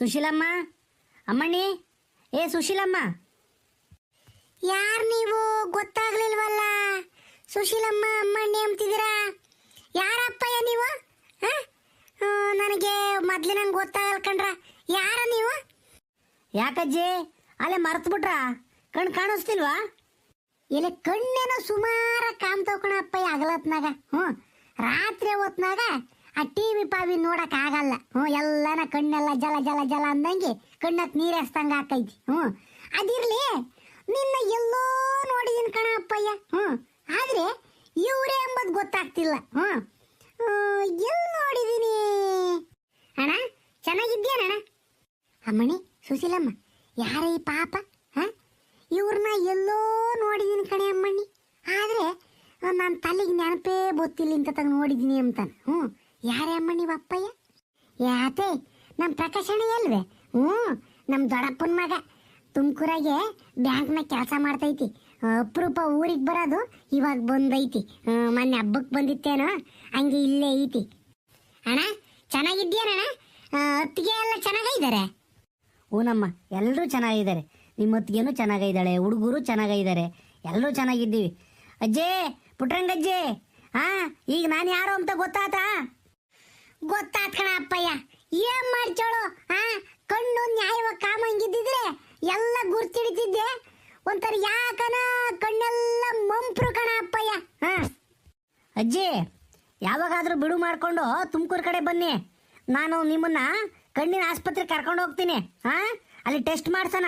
ಸುಶೀಲಮ್ಮ? ಅಮ್ಮಣ್ಣಿ? ಏ ಸುಶೀಲಮ್ಮ. ಯಾರು ನೀವು? ಗೊತ್ತಾಗ್ಲಿಲ್ವಲ್ಲ. ಸುಶೀಲಮ್ಮ ಅಮ್ಮಣ್ಣಿ ಅಂತಿದ್ದೀರಾ ಯಾರಪ್ಪಯ್ಯ ನೀವು? ನನಗೆ ಮೊದ್ಲು ನಂಗೆ ಗೊತ್ತಾಗಲ್ಲ ಕಣ್ರ ಯಾರ ನೀವು? ಯಾಕಜ್ಜಿ? ಅಲ್ಲೇ ಮರ್ತು ಬಿಟ್ರಾ ಕಣ್ ಕಾಣಿಸ್ತಿಲ್ವಾ? ಇಲ್ಲ ಕಣ್ಣೇನೋ ಸುಮಾರ ಕಾಮ್ ಕಣ ಅಪ್ಪಯ್ಯ ಆಗಲತ್ನಾಗ ಹ್ಞೂ ರಾತ್ರಿ ಹೊತ್ನಾಗ ಆ ಟಿವಿ ಪಾವಿ ನೋಡಕ್ ಆಗಲ್ಲ. ಹ್ಞೂ, ಎಲ್ಲನ ಕಣ್ಣೆಲ್ಲ ಜಲ ಜಲ ಜಲ ಅಂದಂಗೆ ಕಣ್ಣಕ್ ನೀರ್ ಎಸ್ತಂಗ ಆಕೈತಿ ಹ್ಞೂ. ಅದಿರ್ಲಿ, ನಿನ್ನ ಎಲ್ಲೋ ನೋಡಿದೀನಿ ಕಣ ಅಪ್ಪಯ್ಯ ಹ್ಞೂ. ಆದ್ರೆ ಇವರೇ ಎಂಬುದು ಗೊತ್ತಾಗ್ತಿಲ್ಲ. ಹ್ಞೂ. ಎಲ್ಲಿ ನೋಡಿದೀನಿ? ಅಣ್ಣ ಚೆನ್ನಾಗಿದ್ಯಾನಣ್ಣ ಅಮ್ಮಣಿ, ಸುಶೀಲಮ್ಮ, ಯಾರ ಈ ಪಾಪ? ಹಾಂ? ಇವ್ರನ್ನ ಎಲ್ಲೋ ನೋಡಿದೀನಿ ಕಣೆ ಅಮ್ಮಣ್ಣಿ ಆದರೆ ನನ್ನ ತಲೆಗೆ ನೆನಪೇ ಗೊತ್ತಿಲ್ಲ ಇಂತ ತಂಗ ನೋಡಿದ್ದೀನಿ ಅಂತಾನೆ. ಹ್ಞೂ. ಯಾರೇ ಅಮ್ಮ ನೀವು ಅಪ್ಪಯ್ಯ? ಯಾತೆ ನಮ್ಮ ಪ್ರಕಾಶಣ ಅಲ್ವೇ? ಹ್ಞೂ ನಮ್ಮ ದೊಡ್ಡಪ್ಪನ ಮಗ. ತುಮಕೂರಾಗೆ ಬ್ಯಾಂಕ್ನಾಗ ಕೆಲಸ ಮಾಡ್ತೈತಿ. ಅಪರೂಪ ಊರಿಗೆ ಬರೋದು ಇವಾಗ ಬಂದೈತಿ. ಮೊನ್ನೆ ಹಬ್ಬಕ್ಕೆ ಬಂದಿತ್ತೇನೋ, ಹಂಗೆ ಇಲ್ಲೇ ಐತಿ. ಅಣ್ಣ ಚೆನ್ನಾಗಿದ್ಯಾನಣ್ಣ ಅತ್ತಿಗೆ ಎಲ್ಲ ಚೆನ್ನಾಗಿದ್ದಾರೆ ಹೂನಮ್ಮ ಎಲ್ಲರೂ ಚೆನ್ನಾಗಿದ್ದಾರೆ ನಿಮ್ಮ ಅತ್ತಿಗೆನೂ ಚೆನ್ನಾಗಿದ್ದಾಳೆ ಹುಡುಗರು ಚೆನ್ನಾಗಿದ್ದಾರೆ ಎಲ್ಲರೂ ಚೆನ್ನಾಗಿದ್ದೀವಿ. ಅಜ್ಜೇ, ಪುಟ್ರಂಗಜ್ಜೆ ಹಾಂ ಈಗ ನಾನು ಯಾರು ಅಂತ ಗೊತ್ತಾತಾ ಗೊತ್ತಾತ್ ಕಣ ಅಪ್ಪಯ್ಯ. ಏನ್ ಮಾಡ್ಚೋಳು ಆ, ಕಣ್ಣು ನ್ಯಾಯವಾಗಿ ಕಾಮಂಗಿದ್ದಿದ್ರೆ ಎಲ್ಲ ಗುರ್ತಿಡಿತಿದ್ದೆ. ಒಂಥರ ಯಾಕನ ಕಣ್ಣೆಲ್ಲ ಮಂಪ್ರು ಕಣ ಅಪ್ಪಯ್ಯ. ಹಾ. ಅಜ್ಜಿ, ಯಾವಾಗಾದ್ರೂ ಬಿಡು ಮಾಡ್ಕೊಂಡು ತುಮಕೂರು ಕಡೆ ಬನ್ನಿ. ನಾನು ನಿಮ್ಮನ್ನ ಕಣ್ಣಿನ ಆಸ್ಪತ್ರೆ ಕರ್ಕೊಂಡು ಹೋಗ್ತೀನಿ. ಹಾ? ಅಲ್ಲಿ ಟೆಸ್ಟ್ ಮಾಡ್ಸೋಣ.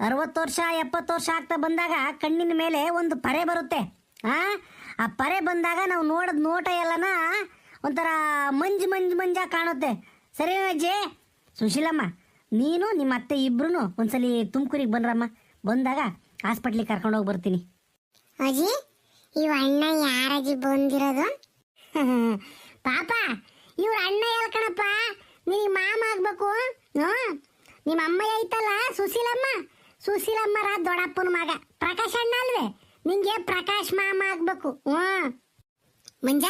ಅರವತ್ತು ವರ್ಷ, ಎಪ್ಪತ್ತು ವರ್ಷ ಆಗ್ತಾ ಬಂದಾಗ ಕಣ್ಣಿನ ಮೇಲೆ ಒಂದು ಪರೆ ಬರುತ್ತೆ. ಹಾ? ಆ ಪರೆ ಬಂದಾಗ ನಾವು ನೋಡೋದು ನೋಟ ಎಲ್ಲನ ಒಂಥರ ಮಂಜು ಮಂಜು ಮಂಜ ಕಾಣುತ್ತೆ. ಸರಿ ಅಜ್ಜಿ? ಸುಶೀಲಮ್ಮ ನೀನು ನಿಮ್ಮ ಅತ್ತೆ ಇಬ್ರು ಒಂದ್ಸಲಿ ತುಮಕೂರಿಗೆ ಬಂದ್ರಮ್ಮ. ಬಂದಾಗ ಹಾಸ್ಪಿಟ್ಲಿಗೆ ಕರ್ಕೊಂಡು ಹೋಗಿ ಬರ್ತೀನಿ ಅಜ್ಜಿ ಇವ ಅಣ್ಣ ಯಾರಜ್ಜಿ ಬಂದಿರೋದು? ಪಾಪ ಇವ್ರ ಅಣ್ಣ ಹೇಳ್ಕಣಪ್ಪ ಕಣಪ್ಪ? ನಿನಗೆ ಮಾಮ ಆಗ್ಬೇಕು ನಿಮ್ಮ ಅಮ್ಮ ಐತಲ್ಲ ಸುಶೀಲಮ್ಮ? ಸುಶೀಲಮ್ಮರ ದೊಡ್ಡಪ್ಪನ ಮಗ. ಪ್ರಕಾಶ್ ಅಣ್ಣ ಅಲ್ವೇ? ನಿಂಗೆ ಪ್ರಕಾಶ್ ಮಾಮ ಆಗ್ಬೇಕು ಹ್ಮ್ ಮಂಜ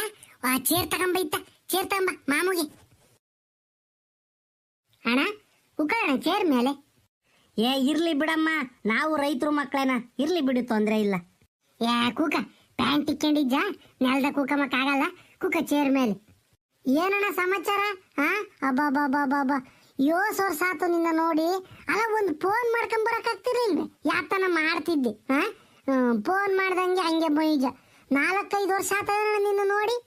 ಚೇರ್ ಇತ್ತ. ಚೇರ್ ತಗೊಂಬ, ಮಾಮೂಗೆ. ಅಣ್ಣ ಕುಕ್ಕಣ ಚೇರ್ ಮೇಲೆ. ಏ, ಇರ್ಲಿ ಬಿಡಮ್ಮ, ನಾವು ರೈತರು ಮಕ್ಕಳೇನ, ಇರ್ಲಿ ಬಿಡು, ತೊಂದ್ರೆ ಇಲ್ಲ. ಯಾ, ಕೂಕ, ಪ್ಯಾಂಟ್ ಇಕ್ಕೊಂಡಿದ್ದ, ನೆಲ್ದ ಆಗಲ್ಲ, ಕೂಕ ಚೇರ್ ಮೇಲೆ. ಏನಣ್ಣ ಸಮಾಚಾರ? ಹಾ ಅಬ್ಬಬ್ಬಬ್ಬಬ್ಬ ಯೋ ವರ್ಷ ಆತು ನಿನ್ನ ನೋಡಿ. ಅಲ್ಲ, ಒಂದು ಫೋನ್ ಮಾಡ್ಕೊಂಡ್ ಬರಕಾಗ್ತಿರ್ಲಿಲ್ವೇ ಯಾತನ ಮಾಡ್ತಿದ್ದೆ ಹಾ ಫೋನ್ ಮಾಡ್ದಂಗೆ ಹಂಗೆ ಬೈಜ ನಾಲ್ಕೈದು ವರ್ಷ ಆತದ ನಿನ್ನ ನೋಡಿ.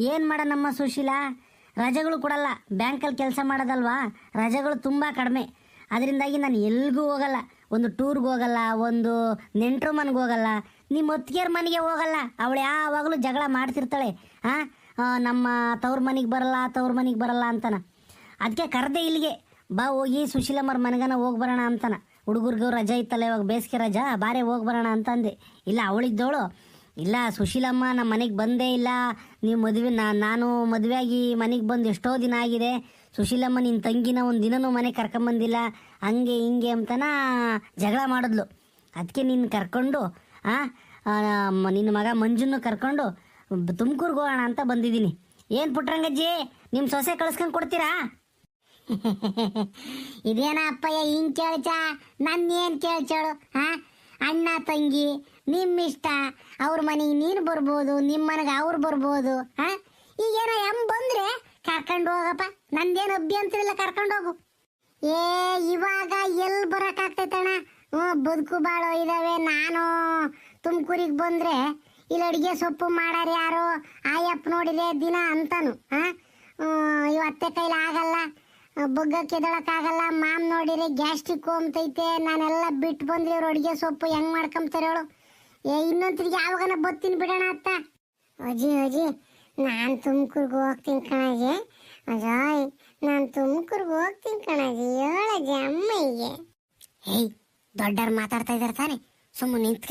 ಏನ್ ನಮ್ಮ ಸುಶೀಲಾ? ರಜೆಗಳು ಕೊಡಲ್ಲ. ಬ್ಯಾಂಕಲ್ಲಿ ಕೆಲಸ ಮಾಡೋದಲ್ವಾ? ರಜೆಗಳು ತುಂಬ ಕಡಿಮೆ. ಅದರಿಂದಾಗಿ ನಾನು ಎಲ್ಲಿಗೂ ಹೋಗಲ್ಲ. ಒಂದು ಟೂರ್ಗೆ ಹೋಗಲ್ಲ ಒಂದು ನೆಂಟರು ಮನೆಗೆ ಹೋಗಲ್ಲ. ನಿಮ್ಮ ಒತ್ತಿಗೆಯರ ಮನೆಗೆ ಹೋಗಲ್ಲ. ಅವಳು ಯಾವಾಗಲೂ ಜಗಳ ಮಾಡ್ತಿರ್ತಾಳೆ. ಆ, ನಮ್ಮ ತವ್ರ ಮನೆಗೆ ಬರಲ್ಲ ತವ್ರ ಮನೆಗೆ ಬರಲ್ಲ ಅಂತಾನ. ಅದಕ್ಕೆ ಕರೆದೆ ಇಲ್ಲಿಗೆ. ಬಾ ಹೋಗಿ ಸುಶೀಲಮ್ಮರ ಮನೆಗನ ಹೋಗಿ ಬರೋಣ ಅಂತಾನ. ಹುಡುಗರಿಗೂ ರಜೆ ಇತ್ತಲ್ಲ ಇವಾಗ ಬೇಸಿಗೆ ರಜಾ ಬಾರೇ ಹೋಗಿ ಬರೋಣ ಅಂತಂದೆ ಇಲ್ಲ ಅವಳಿದ್ದವಳು ಇಲ್ಲ, ಸುಶೀಲಮ್ಮ ನಮ್ಮ ಮನೆಗೆ ಬಂದೇ ಇಲ್ಲ. ನೀವು ಮದುವೆ ನಾನು ಮದುವೆಯಾಗಿ ಮನೆಗೆ ಬಂದು ಎಷ್ಟೋ ದಿನ ಆಗಿದೆ. ಸುಶೀಲಮ್ಮ ನಿನ್ನ ತಂಗಿನ ಒಂದು ದಿನನೂ ಮನೆಗೆ ಕರ್ಕೊಂಬಂದಿಲ್ಲ ಹಂಗೆ, ಹಿಂಗೆ ಅಂತನ ಜಗಳ ಮಾಡಿದ್ಲು. ಅದಕ್ಕೆ ನಿನ್ನ ಕರ್ಕೊಂಡು ನಿನ್ನ ಮಗ ಮಂಜುನ್ನು ಕರ್ಕೊಂಡು ತುಮಕೂರ್ಗೆ ಹೋಗೋಣ ಅಂತ ಬಂದಿದ್ದೀನಿ. ಏನು ಪುಟ್ರಂಗಜ್ಜಿ ನಿಮ್ಮ ಸೊಸೆ ಕಳ್ಸ್ಕೊಂಡು ಕೊಡ್ತೀರಾ? ಇದೇನ ಅಪ್ಪಯ್ಯ ಹಿಂಗೆ ಕೇಳ್ಚ? ನನ್ನ ಏನು ಕೇಳ್ಚಾಳು ಹಾಂ ಅಣ್ಣ, ತಂಗಿ ನಿಮ್ ಇಷ್ಟ ಅವ್ರ ಮನೆಗೆ ನೀನು ಬರ್ಬೋದು ನಿಮ್ಮ ಮನೆಗೆ ಅವ್ರು ಬರ್ಬೋದು ಹಾ ಈಗೇನ ಎಂ ಬಂದ್ರೆ ಕರ್ಕೊಂಡು ಹೋಗಪ್ಪ. ನಂದೇನು ಅಭ್ಯಂತರ ಇಲ್ಲ ಕರ್ಕೊಂಡು ಹೋಗು. ಏ, ಇವಾಗ ಎಲ್ಲಿ ಬರಕಾಗ್ತೈತಣ್ಣ ಹ್ಞೂ, ಬದುಕು ಬಾಳೋ ಇದಾವೆ. ನಾನು ತುಮಕೂರಿಗೆ ಬಂದ್ರೆ ಇಲ್ಲಿ ಅಡಿಗೆ ಸೊಪ್ಪು ಮಾಡಾರ ಯಾರು? ಆಯಪ್ಪ ನೋಡಿದೆ ದಿನ ಅಂತಾನು ಇವ ಇವತ್ತೆ ಕೈಲಿ ಆಗಲ್ಲ ಬುಗ್ಗ ಎದಳಕ್ಕಾಗಲ್ಲ ಮಾಮ್ ನೋಡಿರಿ ಗ್ಯಾಸ್ಟ್ರಿಕ್ ಹೋಗ್ತೈತೆ ನಾನೆಲ್ಲ ಬಿಟ್ಟು ಬಂದ್ರೆ ಇವ್ರು ಅಡಿಗೆ ಸೊಪ್ಪು ಹೆಂಗ್ ಮಾಡ್ಕೊಂತಾರೆ ಹೇಳು. ಏ ಇನ್ನೊಂದ್ರಿಗೆ ಯಾವಾಗನ ಬತ್ತೀನಿ ಬಿಡೋಣ ಅತ್ತ. ಅಜ್ಜಿ ಅಜ್ಜಿ, ನಾನು ತುಮಕೂರ್ಗೆ ಹೋಗ್ತೀನಿ ಕಣಜಿ ಅಜಾಯ್, ನಾನು ತುಮಕೂರ್ಗೆ ಹೋಗ್ತೀನಿ ಕಣಜಿ ಹೇಳಜಿ ಅಮ್ಮಯ್ಯಗೆ ಏಯ್, ದೊಡ್ಡವ್ರು ಮಾತಾಡ್ತಾ ಇದ್ದಾರೆ ತಾನೆ. ಸುಮ್ಮ ನಿಂತ್ಕ.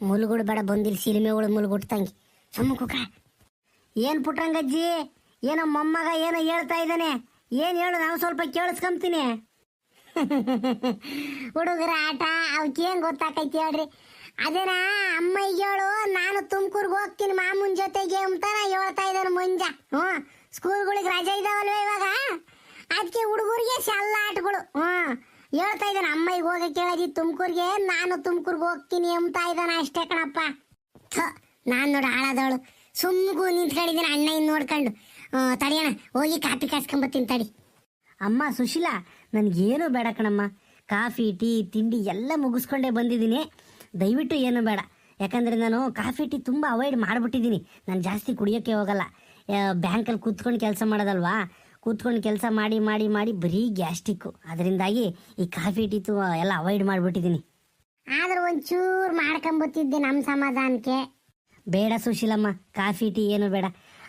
ಮುಲ್ಗುಡ್ ಬೇಡ ಬಂದಿಲ್ಲ ಸಿನಿಮೆಗಳು ಮುಳುಗುಟ್ಟು ತಂಗಿ ಸುಮ್ಮ ಕುಕ ಏನು ಪುಟ್ರಂಗಜ್ಜಿ ಏನೋ ಮೊಮ್ಮಗ ಏನೋ ಹೇಳ್ತಾ ಇದ್ದಾನೆ. ಏನು ಹೇಳು ನಾವು ಸ್ವಲ್ಪ ಕೇಳಿಸ್ಕೊಂತೀನಿ ಹುಡುಗರ ಆಟ ಅವಕ್ಕೇನು ಗೊತ್ತಾಕೈತಿ ಹೇಳ್ರಿ. ಅದೇನ ಅಮ್ಮ ಹೇಳು, ನಾನು ತುಮಕೂರ್ಗೆ ಹೋಗ್ತೀನಿ ಮಾಮೂನ್ ಜೊತೆಗೆ ಅಂತಾನ ಹೇಳ್ತಾ ಇದ್ದಾನೆ ಮುಂಜ. ಹ್ಞೂ, ಸ್ಕೂಲ್ಗಳಿಗೆ ರಜೆ ಇದಾವಲ್ವ ಇವಾಗ? ಅದಕ್ಕೆ ಹುಡುಗರಿಗೆ ಆಟಗಳು ಹ್ಞೂ, ಹೇಳ್ತಾ ಇದ್ದಾನೆ, ಅಮ್ಮಯ್ಯ ಹೋಗಕ್ಕೆ ಹೇಳದಿ ತುಮಕೂರ್ಗೆ, ನಾನು ತುಮಕೂರ್ಗೆ ಹೋಗ್ತೀನಿ ಎಂಬ್ತಾ ಇದ್ದಾನ ಅಷ್ಟೇ ಕಣಪ್ಪ. ನಾನು ನೋಡು ಹಾಳಾದವಳು. ಸುಮ್ಮಗೂ ನಿಂತ್ಕೊಂಡಿದ್ದೀನಿ ಅಣ್ಣ ಇನ್ನು ನೋಡ್ಕೊಂಡು ತಡಿಯೋಣ ಹೋಗಿ ಕಾಪಿ ಕಾಸ್ಕೊಂಬತ್ತೀನಿ, ತಡಿ. ಅಮ್ಮ, ಸುಶೀಲಾ, ನನಗೇನು ಬೇಡ ಕಣಮ್ಮ. ಕಾಫಿ, ಟೀ, ತಿಂಡಿ ಎಲ್ಲ ಮುಗಿಸ್ಕೊಂಡೇ ಬಂದಿದ್ದೀನಿ. ದಯವಿಟ್ಟು ಏನು ಬೇಡ. ಯಾಕಂದರೆ ನಾನು ಕಾಫಿ ಟೀ ತುಂಬ ಅವಾಯ್ಡ್ ಮಾಡಿಬಿಟ್ಟಿದ್ದೀನಿ. ನಾನು ಜಾಸ್ತಿ ಕುಡಿಯೋಕ್ಕೆ ಹೋಗಲ್ಲ. ಬ್ಯಾಂಕಲ್ಲಿ ಕೂತ್ಕೊಂಡು ಕೆಲಸ ಮಾಡೋದಲ್ವಾ? ಕೂತ್ಕೊಂಡು ಕೆಲಸ ಮಾಡಿ ಮಾಡಿ ಮಾಡಿ ಬರೀ ಗ್ಯಾಸ್ಟಿಕ್ಕು ಅದರಿಂದಾಗಿ ಈ ಕಾಫಿ ಟೀ ತು ಎಲ್ಲ ಅವಾಯ್ಡ್ ಮಾಡಿಬಿಟ್ಟಿದ್ದೀನಿ. ಆದರೂ ಒಂಚೂರು ಮಾಡ್ಕೊಂಬತ್ತಿದ್ದೆ ನಮ್ಮ ಸಮಾಧಾನಕ್ಕೆ. ಬೇಡ ಸುಶೀಲಮ್ಮ ಕಾಫಿ ಟೀ ಏನು ಬೇಡ.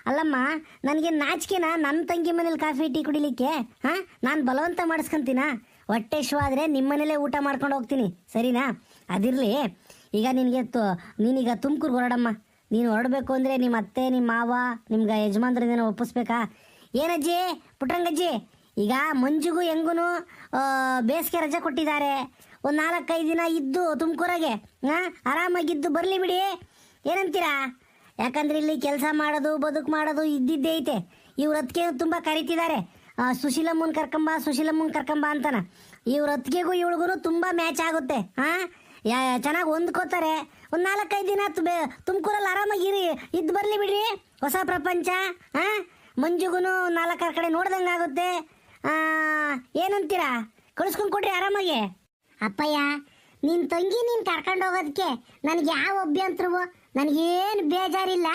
ಅಲ್ಲಮ್ಮ ನನಗೆ ನಾಚಿಕೆನಾ? ನನ್ನ ತಂಗಿ ಮನೇಲಿ ಕಾಫಿ ಟೀ ಕುಡಿಲಿಕ್ಕೆ? ಹಾಂ? ನಾನು ಬಲವಂತ ಮಾಡಿಸ್ಕೊಂತೀನ? ಹೊಟ್ಟೆ ಶೋ ಆದರೆ ನಿಮ್ಮ ಮನೇಲೇ ಊಟ ಮಾಡ್ಕೊಂಡು ಹೋಗ್ತೀನಿ. ಸರಿನಾ? ಅದಿರಲಿ. ಈಗ ನಿನಗೆ ನೀನೀಗ ತುಮಕೂರು ಹೊರಡಮ್ಮ. ನೀನು ಹೊರಡಬೇಕು ಅಂದರೆ ನಿಮ್ಮ ಅತ್ತೆ ನಿಮ್ಮ ಮಾವ, ನಿಮ್ಗೆ ಯಜಮಾನ್ರದೇನೋ ಒಪ್ಪಿಸ್ಬೇಕಾ? ಏನಜ್ಜಿ? ಪುಟ್ರಂಗಜ್ಜಿ, ಈಗ ಮಂಜುಗೂ ಹೆಂಗೂ ಬೇಸಿಗೆ ರಜೆ ಕೊಟ್ಟಿದ್ದಾರೆ. ಒಂದು ನಾಲ್ಕೈದು ದಿನ ಇದ್ದು ತುಮಕೂರಾಗೆ ಹಾಂ ಆರಾಮಾಗಿದ್ದು ಬರಲಿ ಬಿಡಿ. ಏನಂತೀರಾ? ಯಾಕಂದ್ರೆ ಇಲ್ಲಿ ಕೆಲಸ ಮಾಡೋದು, ಬದುಕು ಮಾಡೋದು ಇದ್ದಿದ್ದೇ ಐತೆ. ಇವ್ರ ಅತ್ತಿಗೆ ತುಂಬ ಕರಿತಿದ್ದಾರೆ. ಸುಶೀಲಮ್ಮನ ಸುಶೀಲಮ್ಮನ್ ಸುಶೀಲಮ್ಮನ ಕರ್ಕೊಂಬ ಅಂತಾನ. ಇವ್ರ ಅತ್ತಿಗೆಗೂ ಇವಳಿಗೂ ತುಂಬ ಮ್ಯಾಚ್ ಆಗುತ್ತೆ ಹಾಂ ಚೆನ್ನಾಗಿ ಹೊಂದ್ಕೋತಾರೆ. ಒಂದು ನಾಲ್ಕೈದು ದಿನ ತುಮಕೂರಲ್ಲಿ ಆರಾಮಾಗಿರಿ. ಇದ್ದು ಬರಲಿ ಬಿಡ್ರಿ. ಹೊಸ ಪ್ರಪಂಚ ಹಾಂ ಮಂಜುಗೂ ನಾಲ್ಕಾರು ಕಡೆ ನೋಡ್ದಂಗೆ ಆಗುತ್ತೆ. ಏನಂತೀರಾ? ಕಳಿಸ್ಕೊಂಡು ಕೊಡ್ರಿ ಆರಾಮಾಗಿ. ಅಪ್ಪಯ್ಯ, ನಿನ್ ತಂಗಿ ನೀನ್ ಕರ್ಕೊಂಡು ಹೋಗೋದಕ್ಕೆ ನನಗೆ ಯಾವ ಅಭ್ಯಂತರವು ನನಗೇನು ಬೇಜಾರಿಲ್ಲ.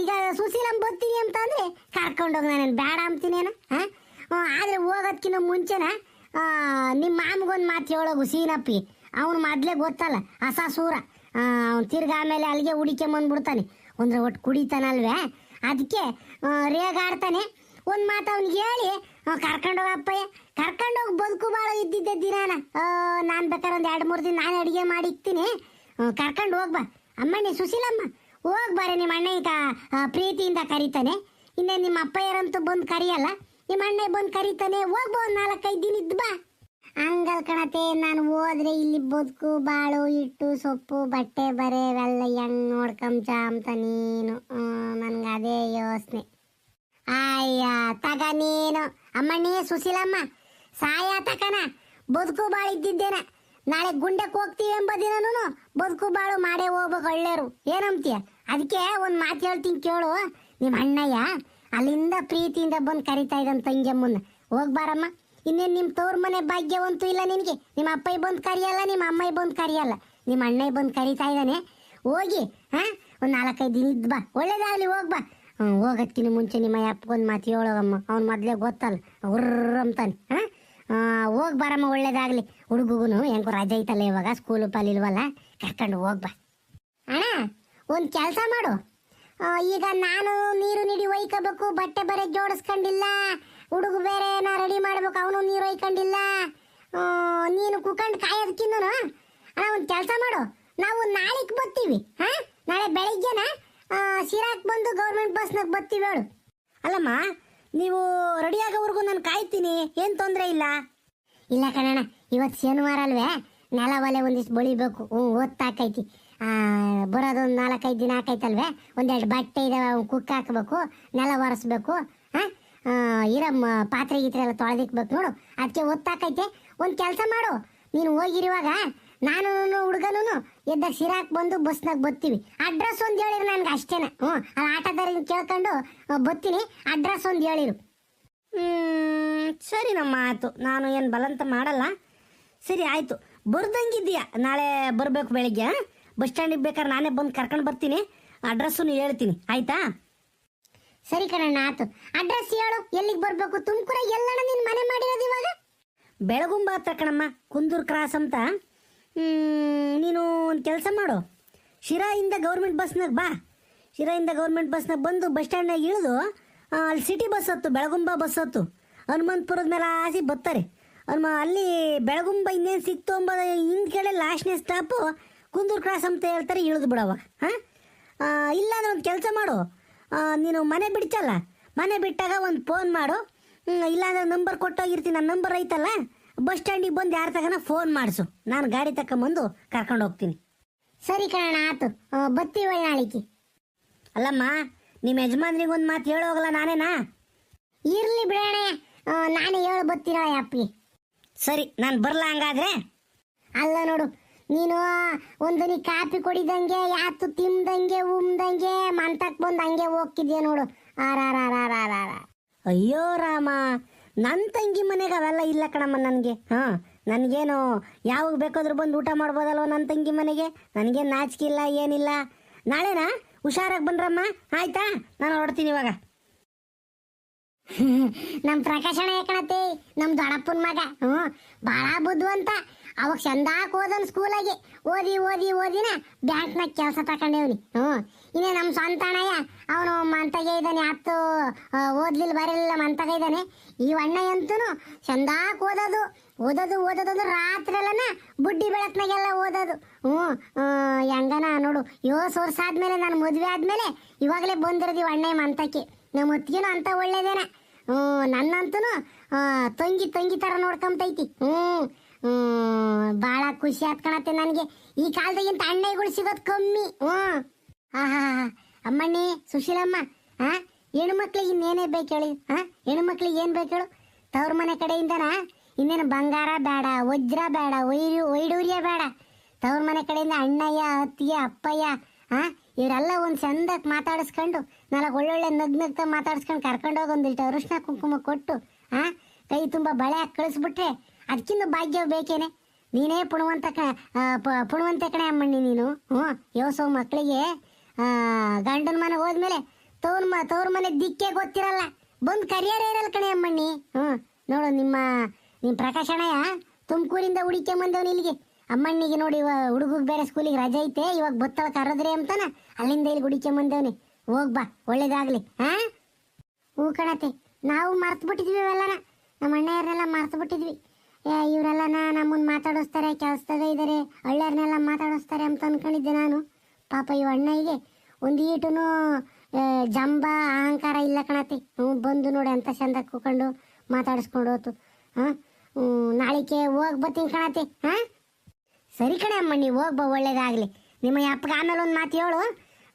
ಈಗ ಸುಶೀಲಂ ಬರ್ತೀನಿ ಕರ್ಕೊಂಡು ಕರ್ಕೊಂಡೋಗಿ ನಾನು ಬೇಡ ಅಂತೀನೇನು ಆದರೆ ಹೋಗೋದ್ಕಿಂತ ಮುಂಚೆನ ನಿಮ್ಮ ಮಾಮಗೊಂದು ಮಾತು ಹೇಳೋಗು ಸೀನಪ್ಪಿ. ಅವನು ಮೊದಲೇ ಗೊತ್ತಲ್ಲ ಹಸ ಸೂರ ಅವ್ನು ತಿರ್ಗ ಆಮೇಲೆ ಅಲ್ಲಿಗೆ ಹುಡಿಕೊಂಬಂದ್ಬಿಡ್ತಾನೆ ಅಂದ್ರೆ ಒಟ್ಟು ಕುಡಿತಾನಲ್ವೇ? ಅದಕ್ಕೆ ರೇಗಾಡ್ತಾನೆ. ಒಂದು ಮಾತು ಅವ್ನಿಗೆ ಹೇಳಿ ಕರ್ಕೊಂಡೋಗಪ್ಪಯ್ಯ ಕರ್ಕೊಂಡೋಗಿ ಬದುಕು ಭಾಳ ಇದ್ದಿದ್ದೆ ದಿನಾನ. ನಾನು ಬೇಕಾದ್ರೆ ಒಂದು ಎರಡು ಮೂರು ದಿನ ನಾನು ಅಡುಗೆ ಮಾಡಿಕ್ತೀನಿ ಕರ್ಕೊಂಡು ಹೋಗ್ಬಾ ಅಮ್ಮಣ್ಣಿ ಸುಶೀಲಮ್ಮ, ಹೋಗಿ ನಿಮ್ಮ ಅಣ್ಣ ಈಗ ಪ್ರೀತಿಯಿಂದ ಕರೀತಾನೆ. ಇನ್ನೇ ನಿಮ್ಮ ಅಪ್ಪಯ್ಯರಂತೂ ಬಂದು ಕರಿಯಲ್ಲ. ನಿಮ್ಮ ಅಣ್ಣ ಬಂದು ಕರೀತಾನೆ. ಹೋಗ್ಬೋ ಒಂದು ನಾಲ್ಕೈದು ದಿನ ಇದ್ದು ಬಾ. ಹಂಗಲ್ ಕಣತೆ, ನಾನು ಹೋದ್ರೆ ಇಲ್ಲಿ ಬದುಕು, ಬಾಳು ಇಟ್ಟು ಸೊಪ್ಪು, ಬಟ್ಟೆ, ಬರೆ, ಇವೆಲ್ಲ ಹೆಂಗ್ ನೋಡ್ಕಂಚ ಅಂತ ನೀನು. ನನ್ಗೆ ಅದೇ ಯೋಚನೆ. ಅಯ್ಯ, ತಗ ನೀನು. ಅಮ್ಮಣ್ಣಿ ಸುಶೀಲಮ್ಮ, ಸಾಯ ತಕನ. ಬದುಕು ಬಾಳು ಇದ್ದಿದ್ದೇನ. ನಾಳೆ ಗುಂಡಕ್ಕೆ ಹೋಗ್ತೀವಿ ಎಂಬ ದಿನನೂ ಬದುಕು ಬಾಳು ಮಾಡೇ ಹೋಗ್ಬೇಕು ಒಳ್ಳೆಯರು ಏನಂತೀಯ ಅದಕ್ಕೆ ಒಂದು ಮಾತು ಹೇಳ್ತೀನಿ ಕೇಳು. ನಿಮ್ಮ ಅಣ್ಣಯ್ಯ ಅಲ್ಲಿಂದ ಪ್ರೀತಿಯಿಂದ ಬಂದು ಕರಿತಾ ಇದ್ದಾನೆ ತಂಗಿಯಮ್ಮನ್ನ ಹೋಗ್ಬಾರಮ್ಮ. ಇನ್ನೇನು ನಿಮ್ಮ ತವ್ರ ಮನೆ ಭಾಗ್ಯವಂತೂ ಇಲ್ಲ ನಿನಗೆ. ನಿಮ್ಮ ಅಪ್ಪಯ್ಯ ಬಂದು ಕರಿಯಲ್ಲ, ನಿಮ್ಮ ಅಮ್ಮಯ್ಯ ಬಂದು ಕರಿಯಲ್ಲ. ನಿಮ್ಮ ಅಣ್ಣಯ್ಯ ಬಂದು ಕರೀತಾ ಇದ್ದಾನೆ. ಹೋಗಿ, ಹಾಂ? ಒಂದು ನಾಲ್ಕೈದು ದಿನ ಇದ್ದು ಬಾ. ಒಳ್ಳೇದಾಗಲಿ, ಹೋಗಿ ಬಾ. ಹ್ಞೂ ಹೋಗೋದ್ಕಿನ್ನ ಮುಂಚೆ ನಿಮ್ಮ ಅಪ್ಪಗೊಂದು ಮಾತು ಹೇಳೋಗಮ್ಮ. ಅವ್ನು ಮೊದಲೇ ಗೊತ್ತಲ್ಲ. ಉರ್ರ್ ಅಂತಾನೆ, ಹಾಂ? ಹೋಗಿ ಬರಮ್ಮ, ಒಳ್ಳೇದಾಗಲಿ. ಹುಡುಗಗೂ ಹೆಂಗೋ ರಜೆ ಐತಲ್ಲ ಇವಾಗ ಸ್ಕೂಲು ಪಾಲಿಲ್ವಲ್ಲ ಕರ್ಕೊಂಡು ಹೋಗ್ಬಾ ಅಣ್ಣ, ಒಂದು ಕೆಲಸ ಮಾಡು. ಈಗ ನಾನು ನೀರು ನೀಡಿ ಒಯ್ಕೋಬೇಕು, ಬಟ್ಟೆ ಬರೆ ಜೋಡಿಸ್ಕೊಂಡಿಲ್ಲ. ಹುಡುಗ ಮಾಡ್ಬೇಕು ಅವನು ನೀರು ಒಯ್ಕೊಂಡಿಲ್ಲ. ಆ, ನೀನು ಕುಕ್ಕಂಡು ಕಾಯೋದಕ್ಕಿಂತ ಅಣ್ಣ ಒಂದು ಕೆಲಸ ಮಾಡು. ನಾವು ನಾಳೆಗೆ ಬರ್ತೀವಿ ಹಾ? ನಾಳೆ ಬೆಳಿಗ್ಗೆನ ಸಿರಾಕ್ ಬಂದು ಗೌರ್ಮೆಂಟ್ ಬಸ್ನಾಗ ಬರ್ತೀವಿ ಹೇಳು. ಅಲ್ಲಮ್ಮ ನೀವು ರೆಡಿ ಆಗೋವರೆಗೂ ನಾನು ಕಾಯ್ತೀನಿ ಏನು ತೊಂದರೆ ಇಲ್ಲ? ಇಲ್ಲ ಕಣಣ್ಣ ಇವತ್ತು ಶನಿವಾರ ಅಲ್ವೇ ನೆಲ ಒಲೆ ಒಂದಿಷ್ಟು ಬಳಿಬೇಕು. ಹ್ಞೂ ಓದ್ತಾಕೈತಿ ಬರೋದೊಂದು ನಾಲ್ಕೈದು ದಿನ ಹಾಕೈತಲ್ವೇ ಒಂದೆರಡು ಬಟ್ಟೆ ಇದಾವೆ ಕುಕ್ಕ ಕುಕ್ ಹಾಕ್ಬೇಕು ನೆಲ ಒರೆಸ್ಬೇಕು. ಹಾಂ ಇರೋ ಪಾತ್ರೆ ಗೀತ್ರೆ ಎಲ್ಲ ತೊಳೆದಿಕ್ಬೇಕು ನೋಡು. ಅದಕ್ಕೆ ಒತ್ತಾಕೈತೆ, ಒಂದು ಕೆಲಸ ಮಾಡು. ನೀನು ಹೋಗಿರುವಾಗ ನಾನು ಹುಡುಗನೂ ಎದ್ದಾಗ ಸಿರಾಕ್ ಬಂದು ಬಸ್ನಾಗ ಬರ್ತೀವಿ ಅಡ್ರೆಸ್ ಒಂದು ಹೇಳಿರು ನನಗೆ ಅಷ್ಟೇನ. ಹ್ಞೂ, ಅಲ್ಲಿ ಆಟೋದಾರಿನ ಕೇಳ್ಕೊಂಡು ಬತ್ತೀನಿ. ಅಡ್ರೆಸ್ ಒಂದು ಹೇಳಿರು. ಸರಿ ನಮ್ಮ ಆಯ್ತು ನಾನು ಏನು ಬಲಂತ ಮಾಡಲ್ಲ. ಸರಿ, ಆಯಿತು. ಬರ್ದಂಗಿದ್ದೀಯಾ? ನಾಳೆ ಬರಬೇಕು ಬೆಳಿಗ್ಗೆ? ಬಸ್ ಸ್ಟ್ಯಾಂಡಿಗೆ ಬೇಕಾದ್ರೆ ನಾನೇ ಬಂದು ಕರ್ಕೊಂಡು ಬರ್ತೀನಿ. ಅಡ್ರೆಸ್ಸನ್ನು ಹೇಳ್ತೀನಿ. ಆಯ್ತಾ? ಸರಿ ಕಣಣ್ಣ, ಆತು. ಅಡ್ರೆಸ್ ಹೇಳು, ಎಲ್ಲಿಗೆ ಬರ್ಬೇಕು? ತುಮಕೂರ ಎಲ್ಲಣ್ಣ ನಿನ್ ಮನೆ ಮಾಡಿರೋದು ಇವಾಗ? ಬೆಳಗುಂಬ ಹತ್ರ ಕಣಮ್ಮ, ಕುಂದೂರು ಕ್ರಾಸ್ ಅಂತ. ನೀನು ಒಂದು ಕೆಲಸ ಮಾಡು. ಶಿರಾಯಿಂದ ಗೌರ್ಮೆಂಟ್ ಬಸ್ನಾಗ ಬಾ. ಶಿರಾಯಿಂದ ಗೌರ್ಮೆಂಟ್ ಬಸ್ನಾಗ ಬಂದು ಬಸ್ ಸ್ಟ್ಯಾಂಡ್ನಾಗ ಇಳಿದು ಅಲ್ಲಿ ಸಿಟಿ ಬಸ್ ಹತ್ತು, ಬೆಳಗುಂಬ ಬಸ್ ಹತ್ತು. ಹನುಮಂತಪುರದ ಮೇಲೆ ಆಸಿ ಬರ್ತಾರೆ. ಹನುಮ, ಅಲ್ಲಿ ಬೆಳಗುಂಬ ಇನ್ನೇನು ಸಿಕ್ತು ಅಂಬೋದು ಹಿಂದೆ ಕಡೆ ಲಾಸ್ಟ್ನೇ ಸ್ಟಾಪು ಕುಂದೂರು ಕ್ರಾಸ್ ಅಂತ ಹೇಳ್ತಾರೆ, ಇಳಿದು ಬಿಡವ ಹಾಂ? ಇಲ್ಲ ಒಂದು ಕೆಲಸ ಮಾಡು. ನೀನು ಮನೆ ಬಿಡ್ತಲ್ಲ ಮನೆ ಬಿಟ್ಟಾಗ ಒಂದು ಫೋನ್ ಮಾಡು. ಇಲ್ಲ ಇಲ್ಲಾಂದ್ರೆ ನಂಬರ್ ಕೊಟ್ಟೋಗಿರ್ತೀನಿ. ನನ್ನ ನಂಬರ್ ಐತಲ್ಲ? ಬಸ್ ಸ್ಟ್ಯಾಂಡಿಗೆ ಬಂದು ಯಾರ ತಗನ ಫೋನ್ ಮಾಡಿಸು. ನಾನು ಗಾಡಿ ತಕೊಂಬಂದು ಕರ್ಕೊಂಡು ಹೋಗ್ತೀನಿ. ಸರಿ ಕಣ ಆತು. ಬತ್ತೀವ ನಾಳಿಕೆ ಅಲ್ಲಮ್ಮ ನಿಮ್ಮ ಯಜಮಾನ್ರಿಗೆ ಒಂದು ಮಾತು ಹೇಳೋಗಲ್ಲ ನಾನೇನಾ? ಇರಲಿ ಬಿಡೋಣ. ನಾನೇ ಹೇಳು ಬತ್ತಿರ ಅಪ್ಪಿ? ಸರಿ, ನಾನು ಬರಲ್ಲ ಹಂಗಾದ್ರೆ? ಅಲ್ಲ ನೋಡು ನೀನು ಒಂದು ನೀ ಕಾಪಿ ಕುಡಿದಂಗೆ, ಯಾತು ತಿಂದಂಗೆ, ಉಮ್ದಂಗೆ ಮಂತಕ್ ಬಂದು ಹಂಗೆ ಹೋಗ್ತಿದ್ಯಾ ನೋಡು. ಆರಾರಾರಾರಾರ ಅಯ್ಯೋ ರಾಮ ನನ್ನ ತಂಗಿ ಮನೆಗೆ ಅವೆಲ್ಲ ಇಲ್ಲ ಕಣಮ್ಮ ನನಗೆ. ಹಾಂ, ನನಗೇನು ಯಾವಾಗ ಬೇಕಾದ್ರೂ ಬಂದು ಊಟ ಮಾಡ್ಬೋದಲ್ವ ನನ್ನ ತಂಗಿ ಮನೆಗೆ? ನನಗೇನು ನಾಚಿಕೆ ಇಲ್ಲ, ಏನಿಲ್ಲ. ನಾಳೆನಾ? ಹುಷಾರಾಗಿ ಬಂದ್ರಮ್ಮ? ಆಯ್ತಾ? ನಾನು ಹೊರಡ್ತೀನಿ ಇವಾಗ. ನಮ್ಮ ಪ್ರಕಾಶಣ ಯಾಕಣತಿ ನಮ್ಮ ದೊಡ್ಡಪ್ಪನ ಮಗ. ಹ್ಞೂ ಭಾಳ ಬುದ್ಧಿವಂತ. ಅವಾಗ ಚಂದಾಕ್ ಓದನ್ ಸ್ಕೂಲಾಗೆ. ಓದಿ ಓದಿ, ಓದಿನ ಬ್ಯಾಂಕ್ನಾಗ ಕೆಲಸ ತಕೊಂಡೇವ್ನಿ. ಹ್ಞೂ. ಇನ್ನೇ ನಮ್ಮ ಸ್ವಂತ ಅಣ್ಣಯ್ಯ, ಅವನು ಮಂತಗೆ ಇದ್ದಾನೆ ಹತ್ತು ಓದ್ಲಿಲ್ಲ ಬರಲಿಲ್ಲ, ಮಂತಗೆ ಇದ್ದಾನೆ. ಈ ಅಣ್ಣ ಅಂತೂ ಚಂದಾಕ್ ಓದೋದು. ಓದೋದು ಓದೋದು ಅಂದ್ರೆ ರಾತ್ರಿ ಎಲ್ಲನ ಬುಡ್ಡಿ ಬೆಳಕ್ನಾಗೆಲ್ಲ ಓದೋದು. ಹ್ಞೂ. ಹೆಂಗನ ನೋಡು ಏಳು ವರ್ಷ ಆದ್ಮೇಲೆ, ನಾನು ಮದುವೆ ಆದ್ಮೇಲೆ ಇವಾಗಲೇ ಬಂದಿರೋದು ಈ ಅಣ್ಣ ಮಂತಕ್ಕೆ. ನಮ್ಮ ಹೊತ್ತಿಗೆನೂ ಅಂತ ಒಳ್ಳೇದೇನ. ಹ್ಞೂ ನನ್ನಂತೂ ತಂಗಿ ತಂಗಿ ಥರ ನೋಡ್ಕೊಂತೈತಿ. ಹ್ಞೂ. ಭಾಳ ಖುಷಿ ಆತ್ ನನಗೆ. ಈ ಕಾಲದಾಗಿಂತ ಅಣ್ಣಗಳು ಸಿಗೋದು ಕಮ್ಮಿ. ಹ್ಞೂ. ಆಹಾ ಅಮ್ಮಣ್ಣಿ, ಸುಶೀಲಮ್ಮ ಹಾ ಹೆಣ್ಮಕ್ಳಿಗೆ ಇನ್ನೇನೇ ಬೇಕು ಹೇಳಿ? ಹಾ ಹೆಣ್ಣು ಮಕ್ಳಿಗೆ ಏನು ಬೇಕು ಹೇಳು? ತವ್ರ ಮನೆ ಕಡೆಯಿಂದನ? ಇನ್ನೇನು ಬಂಗಾರ ಬೇಡ, ವಜ್ರ ಬೇಡ, ವೈರು, ವೈಡೂರ್ಯ ಬೇಡ. ತವ್ರ ಮನೆ ಕಡೆಯಿಂದ ಅಣ್ಣಯ್ಯ, ಅತ್ತಿಗೆ, ಅಪ್ಪಯ್ಯ ಹಾ ಇವರೆಲ್ಲ ಒಂದು ಚಂದಕ್ಕೆ ಮಾತಾಡಿಸ್ಕೊಂಡು, ನಾಲ್ಕು ಒಳ್ಳೊಳ್ಳೆ ನಗ್ ನಗ್ತಾ ಮಾತಾಡಿಸ್ಕೊಂಡು ಕರ್ಕೊಂಡು ಹೋಗಿ ಒಂದಿಷ್ಟು ಅರಿಶಿನ ಕುಂಕುಮ ಕೊಟ್ಟು ಹಾ ಕೈ ತುಂಬ ಬಳೆ ಹಾಕಿ ಕಳಿಸ್ಬಿಟ್ರೆ ಅದಕ್ಕಿಂತ ಭಾಗ್ಯ ಬೇಕೇನೆ? ನೀನೇ ಪುಣವಂತ ಪುಣವಂತ ಕಣೆ ಅಮ್ಮಣ್ಣಿ ನೀನು. ಹ್ಞೂ ಯೋಸೋ ಮಕ್ಕಳಿಗೆ ಗಂಡನ ಮನೆ ಹೋದ್ಮೇಲೆ ತವ್ರ ಮ, ತವ್ರ ಮನೆ ದಿಕ್ಕೇ ಗೊತ್ತಿರಲ್ಲ. ಬಂದು ಕರಿಯರ್ ಇರಲ್ಲ ಕಣೆ ಅಮ್ಮಣ್ಣಿ. ಹ್ಞೂ, ನೋಡು ನಿಮ್ಮ ನಿಮ್ಮ ಪ್ರಕಾಶಣಯ್ಯ ತುಮಕೂರಿಂದ ಹುಡಿಕೊಂಬಂದವನು ಇಲ್ಲಿಗೆ. ಅಮ್ಮಣ್ಣಿಗೆ ನೋಡಿ ಇವ ಹುಡುಗಗೆ ಬೇರೆ ಸ್ಕೂಲಿಗೆ ರಜೆ ಐತೆ, ಇವಾಗ ಬತ್ತಳ ಕರೆದ್ರಿ ಅಂತಾನ, ಅಲ್ಲಿಂದ ಇಲ್ಲಿ ಹುಡಿಕೊಂಬಂದವನಿ ಹೋಗ್ ಬಾ, ಒಳ್ಳೇದಾಗ್ಲಿ. ಹಾ ಹೂ ಕಣತೆ, ನಾವು ಮರ್ತು ಬಿಟ್ಟಿದ್ವಿ ಇವೆಲ್ಲನ. ನಮ್ಮ ಅಣ್ಣಯ್ಯರನ್ನೆಲ್ಲ ಮರ್ತು ಬಿಟ್ಟಿದ್ವಿ ಇವರೆಲ್ಲನ ನಮ್ಮನ್ನ ಮಾತಾಡಿಸ್ತಾರೆ ಕೆಲಸದಾಗ ಇದ್ದಾರೆ ಹಳ್ಳ್ಯಾರನ್ನೆಲ್ಲ ಮಾತಾಡಿಸ್ತಾರೆ ಅಂತ ಅನ್ಕೊಂಡಿದ್ದೆ ನಾನು. ಪಾಪ ಇವ ಅಣ್ಣಗೆ ಒಂದು ಈಟುನು ಜಂಬ, ಅಹಂಕಾರ ಇಲ್ಲ ಕಣತೆ. ಹ್ಞೂ, ಬಂದು ನೋಡಿ ಅಂತ ಚಂದ ಕೂಕೊಂಡು ಮಾತಾಡಿಸ್ಕೊಂಡು ಹೋತು. ಹಾಂ? ನಾಳಿಕೆ ಹೋಗಿ ಬರ್ತೀನಿ ಕಣತೆ. ಹಾಂ? ಸರಿ ಕಣೆ ಅಮ್ಮ, ನೀವು ಹೋಗ್ಬ ಒಳ್ಳೇದಾಗಲಿ. ನಿಮ್ಮ ಅಪ್ಪಗೆ ಆಮೇಲೆ ಒಂದು ಮಾತು ಹೇಳು.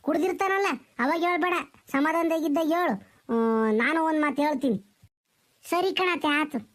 ಕುಡ್ದಿರ್ತಾನಲ್ಲ, ಅವಾಗ ಹೇಳ್ಬೇಡ. ಸಮಾಧಾನದಾಗಿದ್ದಾಗ ಹೇಳು. ನಾನು ಒಂದು ಮಾತು ಹೇಳ್ತೀನಿ. ಸರಿ ಕಣತೆ, ಆತು.